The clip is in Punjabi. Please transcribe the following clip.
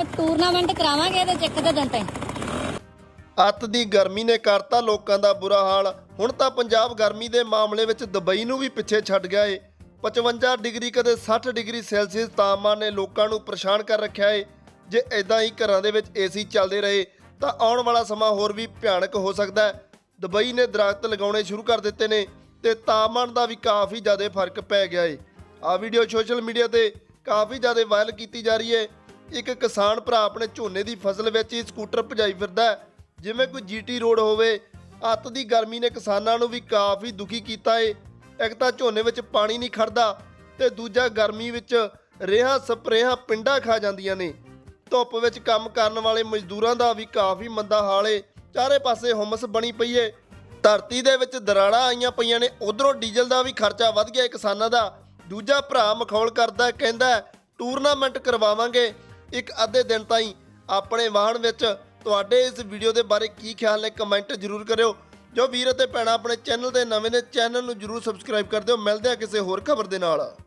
ਇੱਕ ਟੂਰਨਾਮੈਂਟ ਕਰਾਵਾਂਗੇ ਇਹਦੇ ਚ ਇੱਕ ਦੇ ਦਿਨ ਤੇ ਅੱਤ ਦੀ ਗਰਮੀ ਨੇ ਕਰਤਾ ਲੋਕਾਂ ਦਾ ਬੁਰਾ ਹਾਲ। ਹੁਣ ਤਾਂ ਪੰਜਾਬ ਗਰਮੀ ਦੇ ਮਾਮਲੇ ਵਿੱਚ ਦੁਬਈ ਨੂੰ ਵੀ ਪਿੱਛੇ ਛੱਡ ਗਿਆ ਏ। 55 ਡਿਗਰੀ, ਕਦੇ 60 ਡਿਗਰੀ ਸੈਲਸੀਅਸ ਤਾਪਮਾਨ ਨੇ ਲੋਕਾਂ ਨੂੰ ਪਰੇਸ਼ਾਨ ਕਰ ਰੱਖਿਆ ਏ। ਜੇ ਇਦਾਂ ਹੀ ਘਰਾਂ ਦੇ ਵਿੱਚ ਏਸੀ ਚੱਲਦੇ ਰਹੇ, ਤਾਂ ਆਉਣ ਵਾਲਾ ਸਮਾਂ ਹੋਰ ਵੀ ਭਿਆਨਕ ਹੋ ਸਕਦਾ ਹੈ। ਦੁਬਈ ਨੇ ਦਰਖਤ ਲਗਾਉਣੇ ਸ਼ੁਰੂ ਕਰ ਦਿੱਤੇ ਨੇ ਤੇ ਤਾਪਮਾਨ ਦਾ ਵੀ ਕਾਫੀ ਜ਼ਿਆਦਾ ਫ਼ਰਕ ਪੈ ਗਿਆ ਏ। ਆ ਵੀਡੀਓ ਸੋਸ਼ਲ ਮੀਡੀਆ ਤੇ ਕਾਫੀ ਜ਼ਿਆਦਾ ਵਾਇਰਲ ਕੀਤੀ ਜਾ ਰਹੀ ਏ। ਇੱਕ ਕਿਸਾਨ ਭਰਾ ਆਪਣੇ ਝੋਨੇ ਦੀ ਫਸਲ ਵਿੱਚ ਹੀ ਸਕੂਟਰ ਭਜਾਈ ਫਿਰਦਾ ਹੈ। ਜਿਵੇਂ ਕੋਈ ਜੀਟੀ ਰੋਡ ਹੋਵੇ, ਅੱਤ ਦੀ ਗਰਮੀ ਨੇ ਕਿਸਾਨਾਂ ਨੂੰ ਵੀ ਕਾਫੀ ਦੁਖੀ ਕੀਤਾ ਏ। ਇੱਕ ਤਾਂ ਝੋਨੇ ਵਿੱਚ ਪਾਣੀ ਨਹੀਂ ਖੜਦਾ ਤੇ ਦੂਜਾ ਗਰਮੀ ਵਿੱਚ ਰੇਹਾਂ ਸਪਰੇਹਾਂ ਪਿੰਡਾ ਖਾ ਜਾਂਦੀਆਂ ਨੇ। ਧੁੱਪ ਵਿੱਚ ਕੰਮ ਕਰਨ ਵਾਲੇ ਮਜ਼ਦੂਰਾਂ ਦਾ ਵੀ ਕਾਫੀ ਮੰਦਾ ਹਾਲ ਏ। ਚਾਰੇ ਪਾਸੇ ਹੁਮਸ ਬਣੀ ਪਈ ਏ। ਧਰਤੀ ਦੇ ਵਿੱਚ ਦਰਾੜਾਂ ਆਈਆਂ ਪਈਆਂ ਨੇ। ਉਧਰੋਂ ਡੀਜ਼ਲ ਦਾ ਵੀ ਖਰਚਾ ਵੱਧ ਗਿਆ ਕਿਸਾਨਾਂ ਦਾ। ਦੂਜਾ ਭਰਾ ਮਖੌਲ ਕਰਦਾ, ਕਹਿੰਦਾ, ਟੂਰਨਾਮੈਂਟ ਕਰਵਾਵਾਂਗੇ। ਇੱਕ ਅੱਧੇ ਦਿਨ ਤਾਈਂ ਆਪਣੇ ਵਾਹਨ ਵਿੱਚ ਤੁਹਾਡੇ ਇਸ ਵੀਡੀਓ ਦੇ ਬਾਰੇ ਕੀ ਖਿਆਲ ਨੇ ਕਮੈਂਟ ਜ਼ਰੂਰ ਕਰਿਓ। ਜੋ ਵੀਰ ਅਤੇ ਭੈਣਾਂ ਆਪਣੇ ਚੈਨਲ ਦੇ ਨਵੇਂ ਨੇ, ਚੈਨਲ ਨੂੰ ਜ਼ਰੂਰ ਸਬਸਕ੍ਰਾਈਬ ਕਰ ਦਿਓ। ਮਿਲਦੇ ਆ ਕਿਸੇ ਹੋਰ ਖਬਰ ਦੇ ਨਾਲ।